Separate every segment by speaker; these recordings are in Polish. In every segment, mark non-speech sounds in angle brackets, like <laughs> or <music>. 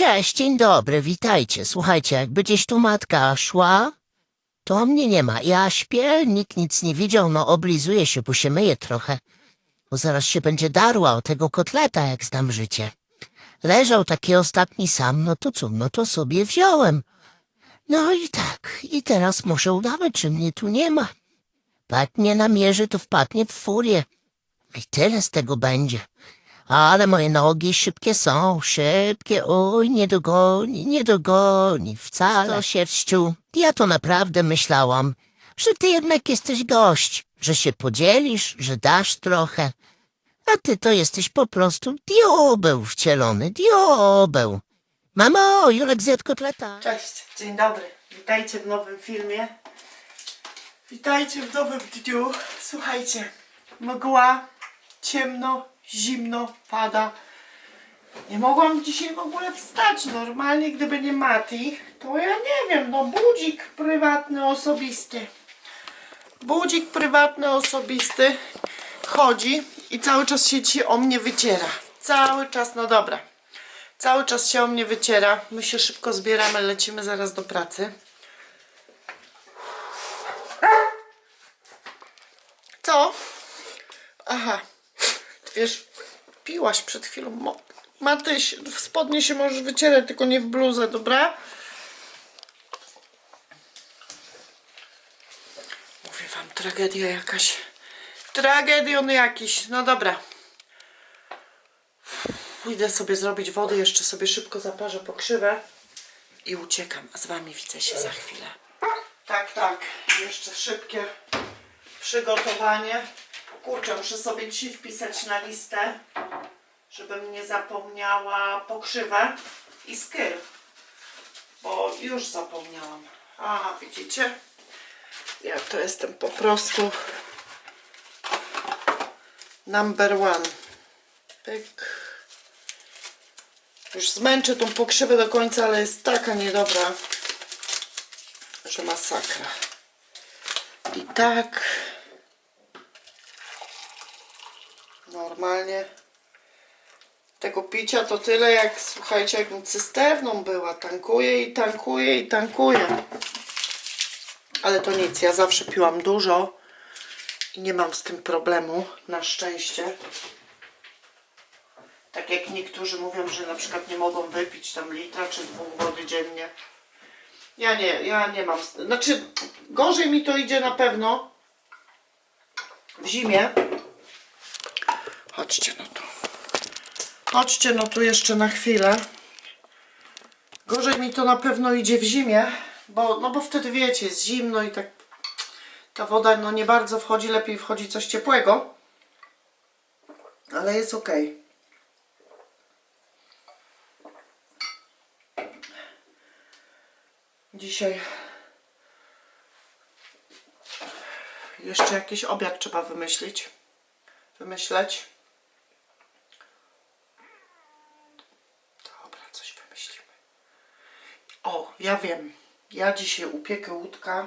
Speaker 1: cześć, dzień dobry, witajcie. Słuchajcie, jakby gdzieś tu matka szła, to mnie nie ma. Ja śpię, nikt nic nie widział, no oblizuję się, bo się myję trochę. Bo zaraz się będzie darła o tego kotleta, jak znam życie. Leżał taki ostatni sam, no to co, no to sobie wziąłem. No i tak, i teraz muszę udawać, że mnie tu nie ma. Padnie namierzy, to wpadnie w furię. I tyle z tego będzie. Ale moje nogi szybkie są, szybkie, oj, nie dogoni, nie dogoni, wcale. To sierściu, ja to naprawdę myślałam, że ty jednak jesteś gość, że się podzielisz, że dasz trochę. A ty to jesteś po prostu diobeł wcielony, diobeł. Mamo, Julek zjadł kotleta.
Speaker 2: Cześć, dzień dobry. Witajcie w nowym filmie. Witajcie w nowym dniu. Słuchajcie, mgła, ciemno, zimno, pada. Nie mogłam dzisiaj w ogóle wstać. Normalnie, gdyby nie Mati, to ja nie wiem, no budzik prywatny, osobisty. Budzik prywatny, osobisty chodzi i cały czas się o mnie wyciera. Cały czas, no dobra. Cały czas się o mnie wyciera. My się szybko zbieramy, lecimy zaraz do pracy. Co? Aha. Wiesz, piłaś przed chwilą. Mo- Matyś, w spodnie się możesz wycierać, tylko nie w bluzę, dobra? Mówię wam, tragedia jakaś. Tragedion jakiś. No dobra. Pójdę sobie zrobić wody, jeszcze sobie szybko zaparzę pokrzywę i uciekam. A z wami widzę się za chwilę. Tak, tak. Jeszcze szybkie przygotowanie. Kurczę, muszę sobie dzisiaj wpisać na listę, żebym nie zapomniała pokrzywę i skyr. Bo już zapomniałam. A, widzicie? Ja to jestem po prostu number one. Pyk. Już zmęczę tą pokrzywę do końca, ale jest taka niedobra, że masakra. I tak normalnie tego picia to tyle jak, słuchajcie, jakbym cysterną była. Tankuję i tankuję i tankuję. Ale to nic, ja zawsze piłam dużo i nie mam z tym problemu, na szczęście. Tak jak niektórzy mówią, że na przykład nie mogą wypić tam litra czy dwóch wody dziennie. Ja nie, ja nie mam. Znaczy, gorzej mi to idzie na pewno w zimie. Chodźcie no tu. Chodźcie no tu jeszcze na chwilę. Gorzej mi to na pewno idzie w zimie, bo, no bo wtedy wiecie, jest zimno i tak ta woda no nie bardzo wchodzi, lepiej wchodzi coś ciepłego. Ale jest okej. Dzisiaj jeszcze jakiś obiad trzeba wymyślić. Wymyśleć. Dobra, coś wymyślimy. O, ja wiem. Ja dzisiaj upiekę łódka,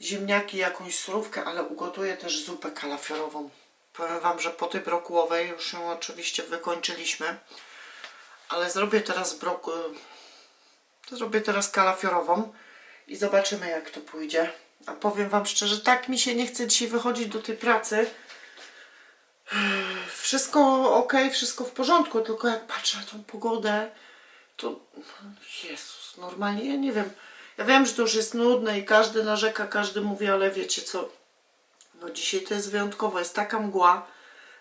Speaker 2: ziemniaki, jakąś surówkę, ale ugotuję też zupę kalafiorową. Powiem Wam, że po tej brokułowej już ją oczywiście wykończyliśmy, ale zrobię teraz brok... Zrobię teraz kalafiorową i zobaczymy jak to pójdzie. A powiem Wam szczerze, tak mi się nie chce dzisiaj wychodzić do tej pracy. Wszystko ok, wszystko w porządku, tylko jak patrzę na tą pogodę, to Jezus, normalnie ja nie wiem. Ja wiem, że to już jest nudne i każdy narzeka, każdy mówi, ale wiecie co? No dzisiaj to jest wyjątkowo, jest taka mgła,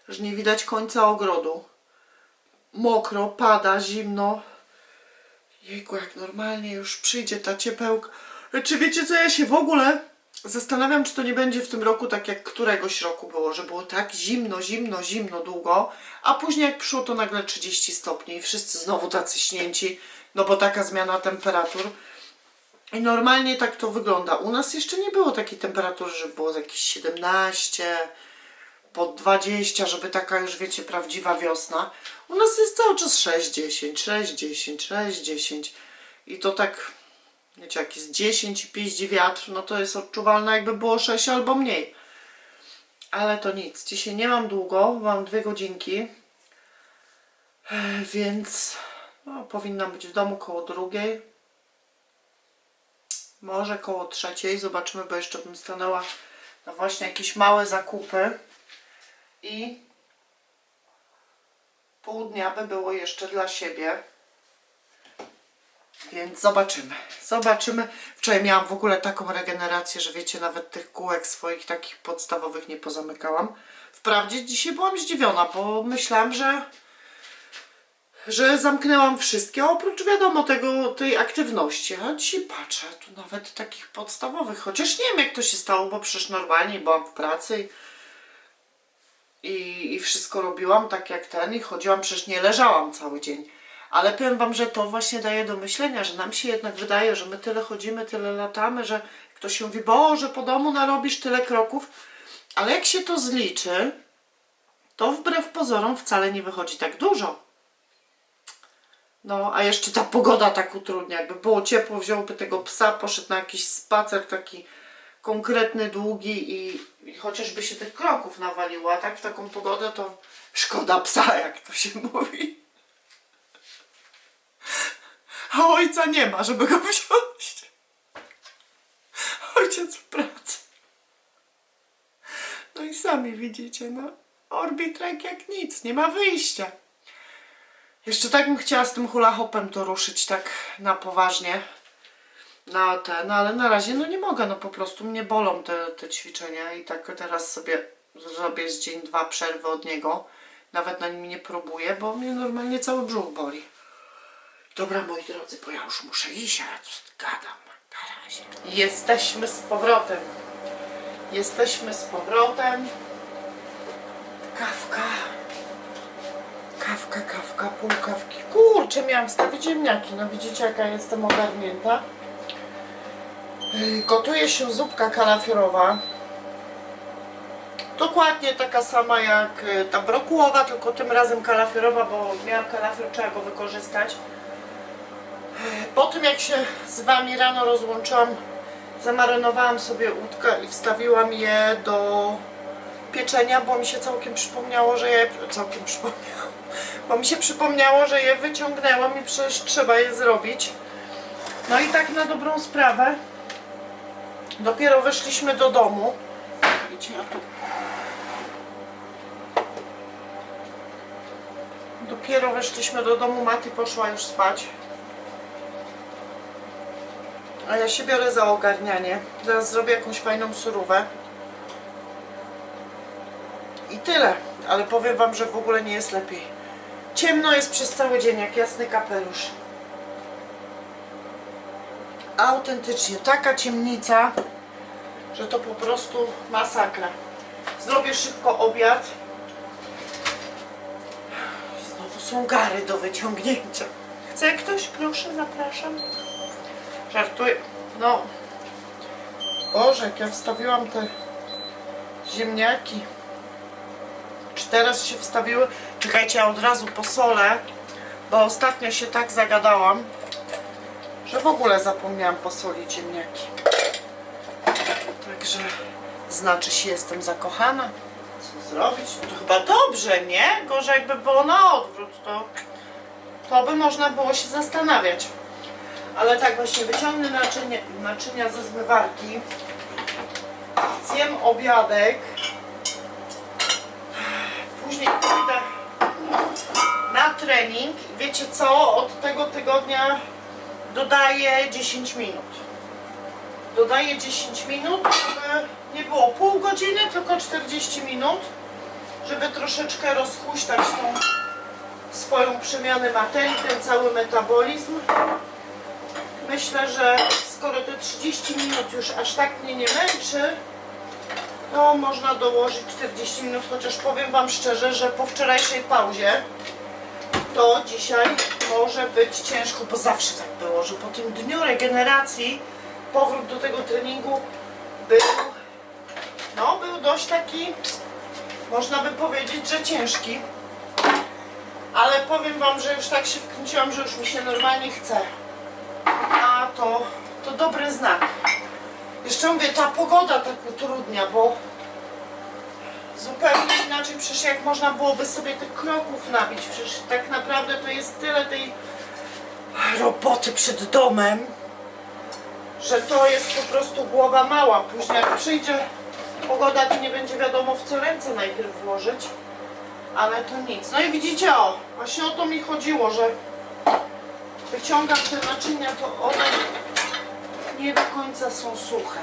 Speaker 2: że nie widać końca ogrodu. Mokro, pada, zimno. Jejku, jak normalnie już przyjdzie ta ciepełka. Czy wiecie co, ja się w ogóle zastanawiam, czy to nie będzie w tym roku tak jak któregoś roku było, że było tak zimno, zimno, zimno długo, a później jak przyszło to nagle 30 stopni i wszyscy znowu tacy śnięci, no bo taka zmiana temperatur. I normalnie tak to wygląda. U nas jeszcze nie było takiej temperatury, że było jakieś 17, pod 20, żeby taka już wiecie, prawdziwa wiosna. U nas jest cały czas 6, 10, 6, 10, 6, 10. I to tak, wiecie, jak jest 10 i piździ wiatr, no to jest odczuwalne jakby było 6 albo mniej. Ale to nic. Dzisiaj nie mam długo, mam dwie godzinki. Więc Powinnam być w domu koło drugiej. Może koło trzeciej. Zobaczymy, bo jeszcze bym stanęła na właśnie jakieś małe zakupy. I pół dnia by było jeszcze dla siebie. Więc zobaczymy. Zobaczymy. Wczoraj miałam w ogóle taką regenerację, że wiecie, nawet tych kółek swoich takich podstawowych nie pozamykałam. Wprawdzie dzisiaj byłam zdziwiona, bo myślałam, że że zamknęłam wszystkie, oprócz wiadomo tego, tej aktywności. A dzisiaj patrzę, tu nawet takich podstawowych, chociaż nie wiem jak to się stało, bo przecież normalnie byłam w pracy i, i, i wszystko robiłam tak jak ten i chodziłam, przecież nie leżałam cały dzień. Ale powiem Wam, że to właśnie daje do myślenia, że nam się jednak wydaje, że my tyle chodzimy, tyle latamy, że ktoś się mówi, Boże, po domu narobisz tyle kroków, ale jak się to zliczy, to wbrew pozorom wcale nie wychodzi tak dużo. No, a jeszcze ta pogoda tak utrudnia. Jakby było ciepło, wziąłby tego psa, poszedł na jakiś spacer taki konkretny, długi i, i chociażby się tych kroków nawaliło, a tak w taką pogodę to szkoda psa, jak to się <laughs> mówi. A ojca nie ma, żeby go <laughs> wziąć. Ojciec w pracy. No i sami widzicie, no. Orbitrek jak nic, nie ma wyjścia. Jeszcze tak bym chciała z tym hula hopem to ruszyć tak na poważnie. Na te, no ale na razie no nie mogę, no po prostu mnie bolą te, te ćwiczenia i tak teraz sobie zrobię z dzień, dwa przerwy od niego. Nawet na nim nie próbuję, bo mnie normalnie cały brzuch boli. Dobra moi drodzy, bo ja już muszę iść, a ja tu gadam. Na razie. Jesteśmy z powrotem. Jesteśmy z powrotem. Kawka. Kawka, kawka, pół kawki. Kurczę, miałam wstawić ziemniaki. No widzicie, jaka jestem ogarnięta. Yy, Gotuje się zupka kalafiorowa. Dokładnie taka sama jak y, ta brokułowa, tylko tym razem kalafiorowa, bo miałam kalafior, trzeba go wykorzystać. Po tym jak się z Wami rano rozłączyłam, zamarynowałam sobie łódkę i wstawiłam je do pieczenia, bo mi się całkiem przypomniało, że je... Całkiem przypomniało. <laughs> Bo mi się przypomniało, że je wyciągnęłam i przecież trzeba je zrobić. No i tak na dobrą sprawę. Dopiero weszliśmy do domu. Wiecie, ja tu... Dopiero weszliśmy do domu, Maty poszła już spać. A ja się biorę za ogarnianie. Zaraz zrobię jakąś fajną surówę. I tyle. Ale powiem Wam, że w ogóle nie jest lepiej. Ciemno jest przez cały dzień, jak jasny kapelusz. Autentycznie, taka ciemnica, że to po prostu masakra. Zrobię szybko obiad. Znowu są gary do wyciągnięcia. Chce ktoś? Proszę, zapraszam. Żartuję. No. Boże, jak ja wstawiłam te ziemniaki. Czy teraz się wstawiły? Czekajcie, ja od razu posolę, bo ostatnio się tak zagadałam, że w ogóle zapomniałam posolić ziemniaki. Także znaczy się jestem zakochana. Co zrobić? To chyba dobrze, nie? Gorzej jakby było na odwrót, to, to by można było się zastanawiać. Ale tak właśnie wyciągnę naczynia, naczynia ze zmywarki. Zjem obiadek. Później pójdę na trening. Wiecie co? Od tego tygodnia dodaję 10 minut. Dodaję 10 minut, żeby nie było pół godziny, tylko 40 minut. Żeby troszeczkę rozhuśtać tą swoją przemianę materii, ten cały metabolizm. Myślę, że skoro te 30 minut już aż tak mnie nie męczy, to można dołożyć 40 minut, chociaż powiem Wam szczerze, że po wczorajszej pauzie to dzisiaj może być ciężko, bo zawsze tak było, że po tym dniu regeneracji powrót do tego treningu był, no, był dość taki, można by powiedzieć, że ciężki. Ale powiem Wam, że już tak się wkręciłam, że już mi się normalnie chce. To, to dobry znak. Jeszcze mówię, ta pogoda tak utrudnia, bo zupełnie inaczej przecież jak można byłoby sobie tych kroków nabić, przecież tak naprawdę to jest tyle tej roboty przed domem, że to jest po prostu głowa mała. Później jak przyjdzie pogoda, to nie będzie wiadomo w co ręce najpierw włożyć. Ale to nic. No i widzicie, o, właśnie o to mi chodziło, że wyciągam te naczynia, to one nie do końca są suche.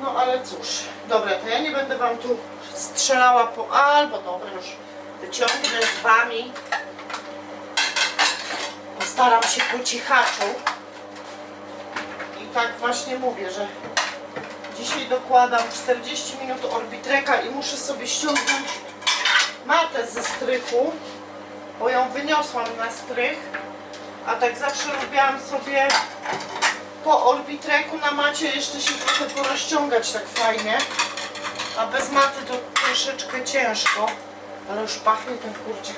Speaker 2: No ale cóż, dobra, to ja nie będę wam tu strzelała po... Albo dobra, już wyciągnę z wami. Postaram się po cichaczu. I tak właśnie mówię, że dzisiaj dokładam 40 minut orbitreka i muszę sobie ściągnąć matę ze strychu, bo ją wyniosłam na strych. A tak zawsze lubiłam sobie po orbitreku na macie jeszcze się trochę porozciągać tak fajnie. A bez maty to troszeczkę ciężko. Ale już pachnie ten kurczak.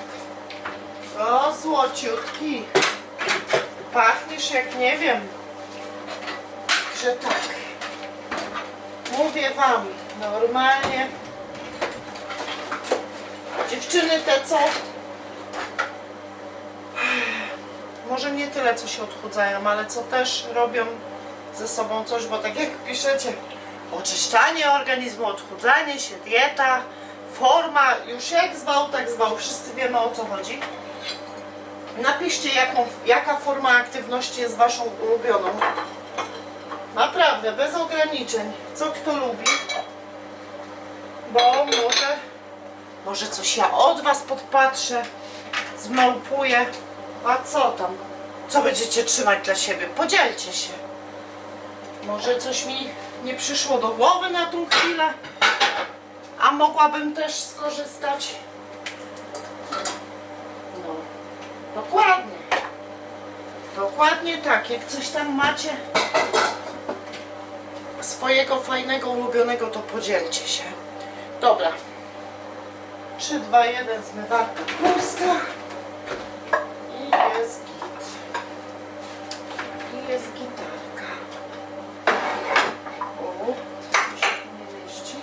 Speaker 2: O, złociutki. Pachniesz jak nie wiem. Że tak. Mówię wam, normalnie. Dziewczyny te co może nie tyle, co się odchudzają, ale co też robią ze sobą coś, bo tak jak piszecie, oczyszczanie organizmu, odchudzanie się, dieta, forma, już jak zwał, tak zwał, wszyscy wiemy o co chodzi. Napiszcie, jaką, jaka forma aktywności jest waszą ulubioną. Naprawdę, bez ograniczeń. Co kto lubi. Bo może, może coś ja od was podpatrzę, zmałpuję. A co tam? Co będziecie trzymać dla siebie? Podzielcie się. Może coś mi nie przyszło do głowy na tą chwilę, a mogłabym też skorzystać. No, dokładnie. Dokładnie tak. Jak coś tam macie swojego fajnego, ulubionego, to podzielcie się. Dobra. 3, 2, 1, zmywarka pusta. I jest git. I jest gitarka. O, coś się tu nie mieści.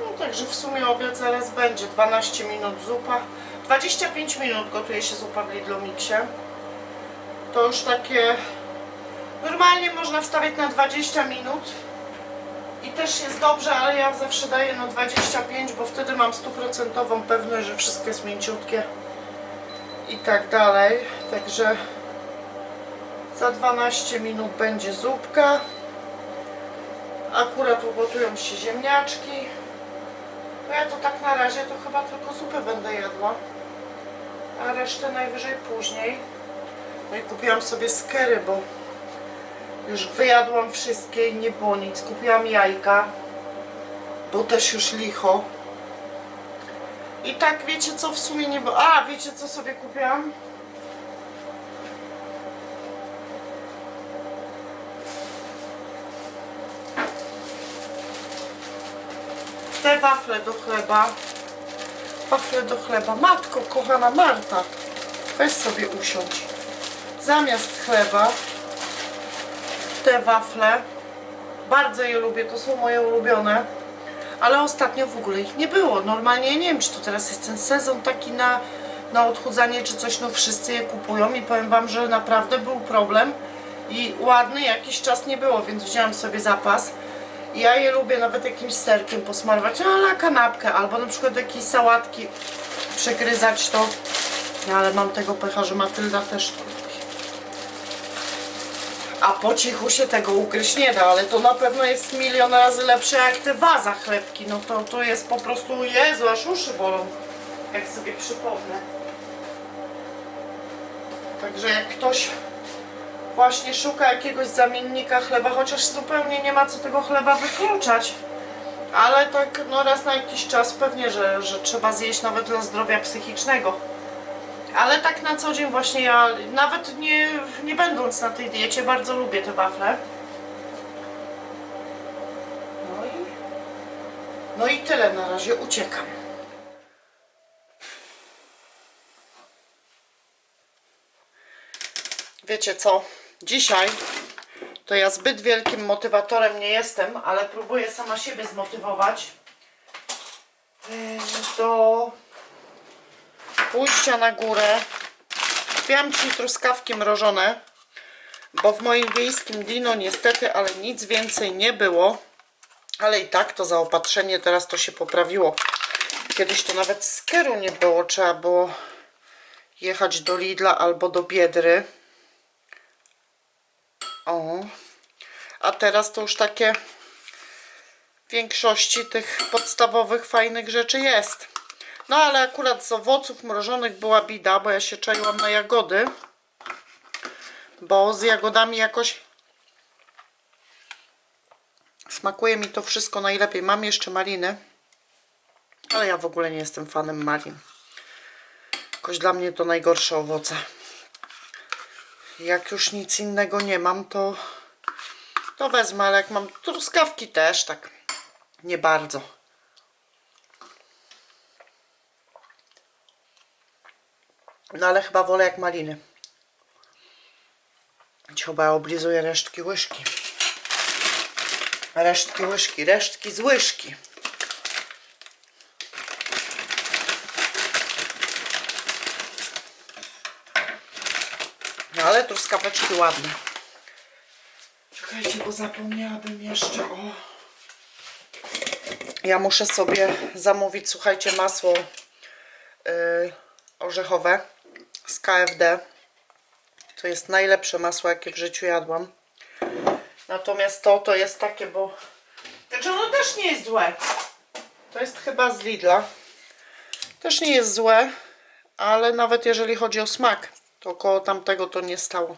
Speaker 2: No także w sumie obiad zaraz będzie. 12 minut zupa. 25 minut gotuje się zupa w Lidlomixie. To już takie Normalnie można wstawiać na 20 minut i też jest dobrze, ale ja zawsze daję na 25, bo wtedy mam stuprocentową pewność, że wszystko jest mięciutkie i tak dalej. Także za 12 minut będzie zupka. Akurat ugotują się ziemniaczki. No ja to tak na razie to chyba tylko zupę będę jadła, a resztę najwyżej później. No i kupiłam sobie skery, bo już wyjadłam wszystkie i nie było nic. Kupiłam jajka, bo też już licho. I tak wiecie co w sumie nie było. A, wiecie co sobie kupiłam? Wafle do chleba. Wafle do chleba. Matko, kochana Marta, weź sobie usiądź. Zamiast chleba te wafle. Bardzo je lubię, to są moje ulubione. Ale ostatnio w ogóle ich nie było. Normalnie nie wiem, czy to teraz jest ten sezon taki na, na odchudzanie, czy coś, no wszyscy je kupują i powiem Wam, że naprawdę był problem i ładny jakiś czas nie było, więc wzięłam sobie zapas. Ja je lubię nawet jakimś serkiem posmarować, ale kanapkę, albo na przykład jakieś sałatki przegryzać to. No ale mam tego pecha, że Matylda też to lubi. A po cichu się tego ugryźć nie da, ale to na pewno jest milion razy lepsze jak te waza chlebki. No to, to jest po prostu, Jezu, aż uszy bolą, jak sobie przypomnę. Także jak ktoś właśnie szuka jakiegoś zamiennika chleba, chociaż zupełnie nie ma co tego chleba wykluczać. Ale tak no raz na jakiś czas pewnie, że, że trzeba zjeść nawet dla zdrowia psychicznego. Ale tak na co dzień właśnie ja, nawet nie, nie będąc na tej diecie, bardzo lubię te wafle. No i, no i tyle na razie, uciekam. Wiecie co? Dzisiaj to ja zbyt wielkim motywatorem nie jestem, ale próbuję sama siebie zmotywować yy, do pójścia na górę. Kupiłam dzisiaj truskawki mrożone, bo w moim wiejskim dino niestety, ale nic więcej nie było. Ale i tak to zaopatrzenie teraz to się poprawiło. Kiedyś to nawet skeru nie było, trzeba było jechać do Lidla albo do Biedry. O. A teraz to już takie w większości tych podstawowych fajnych rzeczy jest. No ale akurat z owoców mrożonych była bida, bo ja się czaiłam na jagody. Bo z jagodami jakoś smakuje mi to wszystko najlepiej. Mam jeszcze maliny, ale ja w ogóle nie jestem fanem malin. Jakoś dla mnie to najgorsze owoce. Jak już nic innego nie mam, to, to wezmę, ale jak mam truskawki też, tak nie bardzo. No ale chyba wolę jak maliny. Chyba oblizuję resztki łyżki. Resztki łyżki, resztki z łyżki. No ale truskaweczki ładne. Czekajcie, bo zapomniałabym jeszcze o... Ja muszę sobie zamówić, słuchajcie, masło yy, orzechowe z KFD. To jest najlepsze masło, jakie w życiu jadłam. Natomiast to, to jest takie, bo... Znaczy ono też nie jest złe. To jest chyba z Lidla. Też nie jest złe, ale nawet jeżeli chodzi o smak, to koło tamtego to nie stało.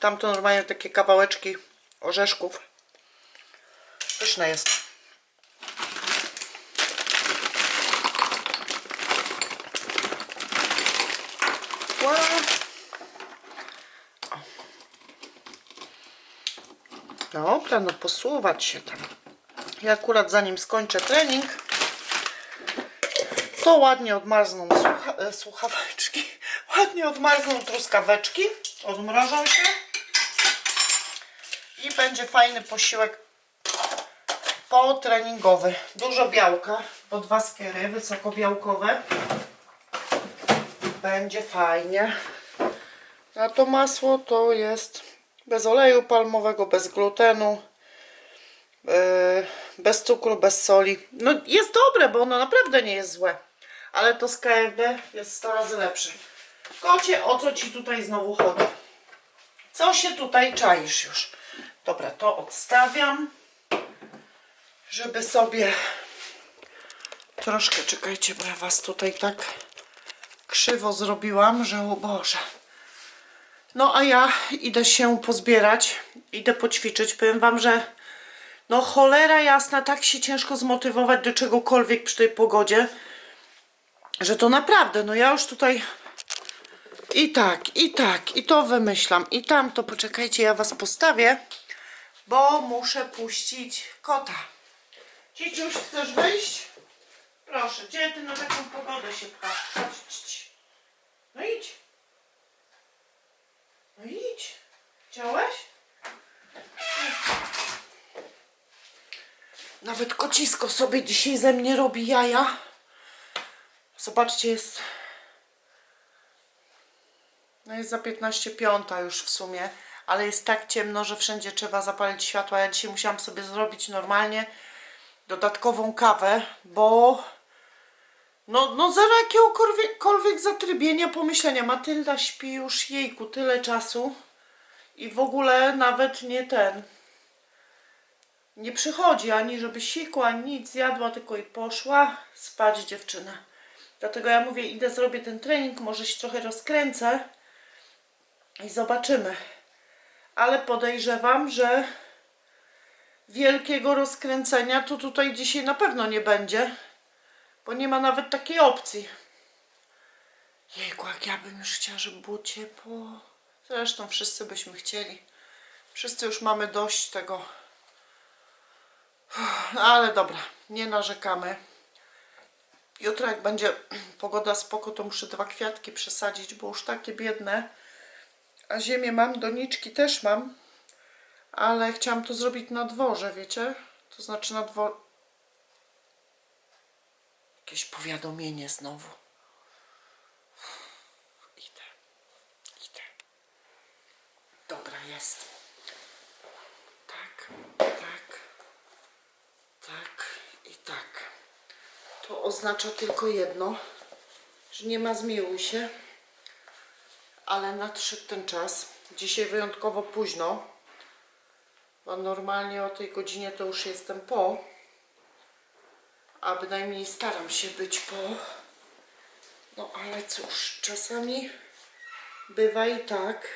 Speaker 2: Tamto normalnie takie kawałeczki orzeszków. Pyszne jest. Wow. Dobra, no posuwać się tam. Ja akurat zanim skończę trening, to ładnie odmarzną słucha e, ładnie odmarzną truskaweczki, odmrożą się i będzie fajny posiłek potreningowy. Dużo białka, bo dwa skiery wysokobiałkowe. Będzie fajnie. A to masło to jest bez oleju palmowego, bez glutenu, yy, bez cukru, bez soli. No jest dobre, bo ono naprawdę nie jest złe. Ale to z KFD jest 100 razy lepsze. Kocie, o co ci tutaj znowu chodzi? Co się tutaj czaisz już? Dobra, to odstawiam, żeby sobie troszkę, czekajcie, bo ja was tutaj tak krzywo zrobiłam, że o Boże. No a ja idę się pozbierać, idę poćwiczyć. Powiem wam, że no cholera jasna, tak się ciężko zmotywować do czegokolwiek przy tej pogodzie, że to naprawdę, no ja już tutaj i tak, i tak, i to wymyślam, i tamto, poczekajcie, ja was postawię, bo muszę puścić kota. Ciciuś, chcesz wyjść? Proszę, gdzie ty na taką pogodę się pchasz? Chodź. No idź. No idź. Chciałeś? Nawet kocisko sobie dzisiaj ze mnie robi jaja. Zobaczcie, jest... No jest za 15 piąta już w sumie, ale jest tak ciemno, że wszędzie trzeba zapalić światła. Ja dzisiaj musiałam sobie zrobić normalnie dodatkową kawę, bo no, no zero jakiegokolwiek zatrybienia, pomyślenia. Matylda śpi już jejku tyle czasu i w ogóle nawet nie ten. Nie przychodzi ani żeby sikła, ani nic zjadła, tylko i poszła spać dziewczyna. Dlatego ja mówię, idę zrobię ten trening, może się trochę rozkręcę i zobaczymy. Ale podejrzewam, że wielkiego rozkręcenia to tutaj dzisiaj na pewno nie będzie. Bo nie ma nawet takiej opcji. Jejku, jak ja bym już chciała, żeby było ciepło. Zresztą wszyscy byśmy chcieli. Wszyscy już mamy dość tego. Ale dobra, nie narzekamy. Jutro jak będzie <clears throat> pogoda spoko, to muszę dwa kwiatki przesadzić, bo już takie biedne. A ziemię mam, doniczki też mam. Ale chciałam to zrobić na dworze, wiecie? To znaczy na dworze. Jakieś powiadomienie znowu. Idę. Idę. Dobra, jest. Tak, tak, tak i tak. To oznacza tylko jedno, że nie ma zmiłuj się, ale nadszedł ten czas. Dzisiaj wyjątkowo późno, bo normalnie o tej godzinie to już jestem po, a bynajmniej staram się być po. No ale cóż, czasami bywa i tak.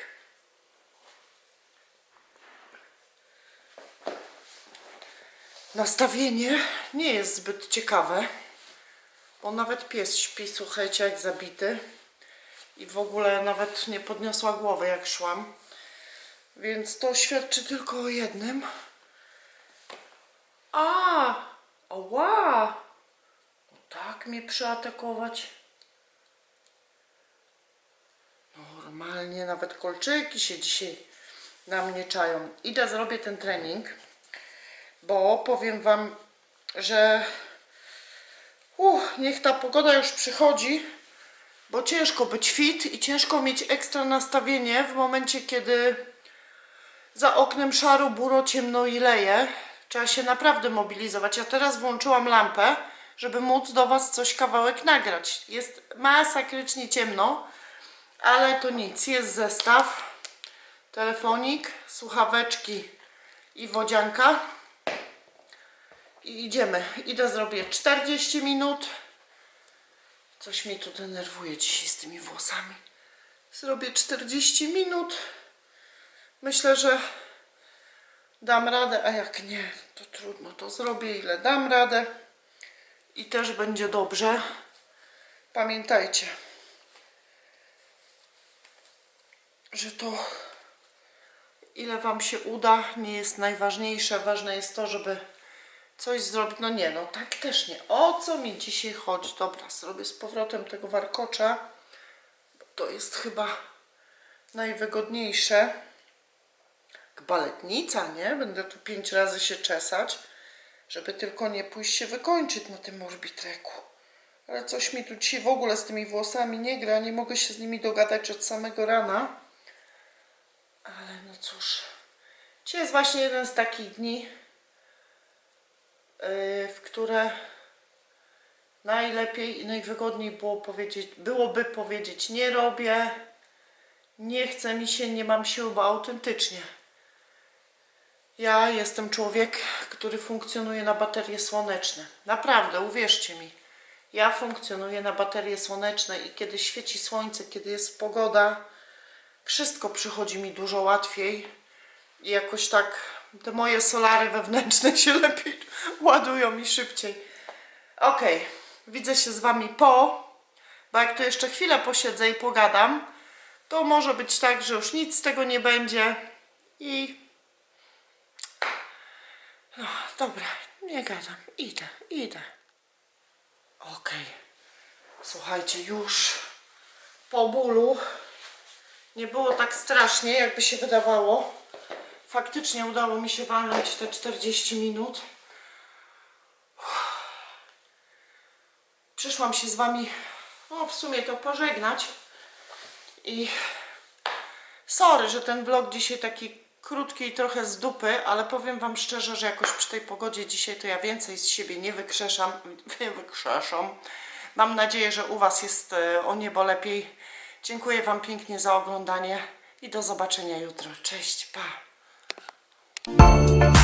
Speaker 2: Nastawienie nie jest zbyt ciekawe, bo nawet pies śpi, słuchajcie, jak zabity. I w ogóle nawet nie podniosła głowy, jak szłam. Więc to świadczy tylko o jednym. A! Oła! No tak mnie przyatakować. Normalnie nawet kolczyki się dzisiaj na mnie czają. Idę, zrobię ten trening, bo powiem Wam, że uff, niech ta pogoda już przychodzi, bo ciężko być fit i ciężko mieć ekstra nastawienie w momencie, kiedy za oknem szaro, buro, ciemno i leje. Trzeba się naprawdę mobilizować. Ja teraz włączyłam lampę, żeby móc do Was coś kawałek nagrać. Jest masakrycznie ciemno, ale to nic. Jest zestaw, telefonik, słuchaweczki i wodzianka. I idziemy. Idę, zrobię 40 minut. Coś mnie tu denerwuje dzisiaj z tymi włosami. Zrobię 40 minut. Myślę, że dam radę, a jak nie, to trudno, to zrobię ile dam radę i też będzie dobrze. Pamiętajcie, że to ile Wam się uda nie jest najważniejsze. Ważne jest to, żeby coś zrobić. No nie, no tak też nie. O co mi dzisiaj chodzi? Dobra, zrobię z powrotem tego warkocza. To jest chyba najwygodniejsze. Baletnica, nie? Będę tu pięć razy się czesać, żeby tylko nie pójść się wykończyć na tym orbitreku. Ale coś mi tu dzisiaj w ogóle z tymi włosami nie gra. Nie mogę się z nimi dogadać od samego rana. Ale no cóż. Dzisiaj jest właśnie jeden z takich dni, w które najlepiej i najwygodniej było powiedzieć, byłoby powiedzieć nie robię, nie chce mi się, nie mam siły, bo autentycznie. Ja jestem człowiek, który funkcjonuje na baterie słoneczne. Naprawdę, uwierzcie mi. Ja funkcjonuję na baterie słoneczne i kiedy świeci słońce, kiedy jest pogoda, wszystko przychodzi mi dużo łatwiej i jakoś tak te moje solary wewnętrzne się <laughs> lepiej ładują mi szybciej. Okej, widzę się z Wami po, bo jak tu jeszcze chwilę posiedzę i pogadam, to może być tak, że już nic z tego nie będzie i no, dobra, nie gadam. Idę, idę. Okej. Słuchajcie, już po bólu nie było tak strasznie, jakby się wydawało. Faktycznie udało mi się walnąć te 40 minut. Przyszłam się z Wami, no w sumie to pożegnać. I sorry, że ten vlog dzisiaj taki krótki i trochę z dupy, ale powiem Wam szczerze, że jakoś przy tej pogodzie dzisiaj to ja więcej z siebie nie wykrzeszam. <laughs> Nie wykrzeszam. Mam nadzieję, że u Was jest e, o niebo lepiej. Dziękuję Wam pięknie za oglądanie i do zobaczenia jutro. Cześć, pa! Música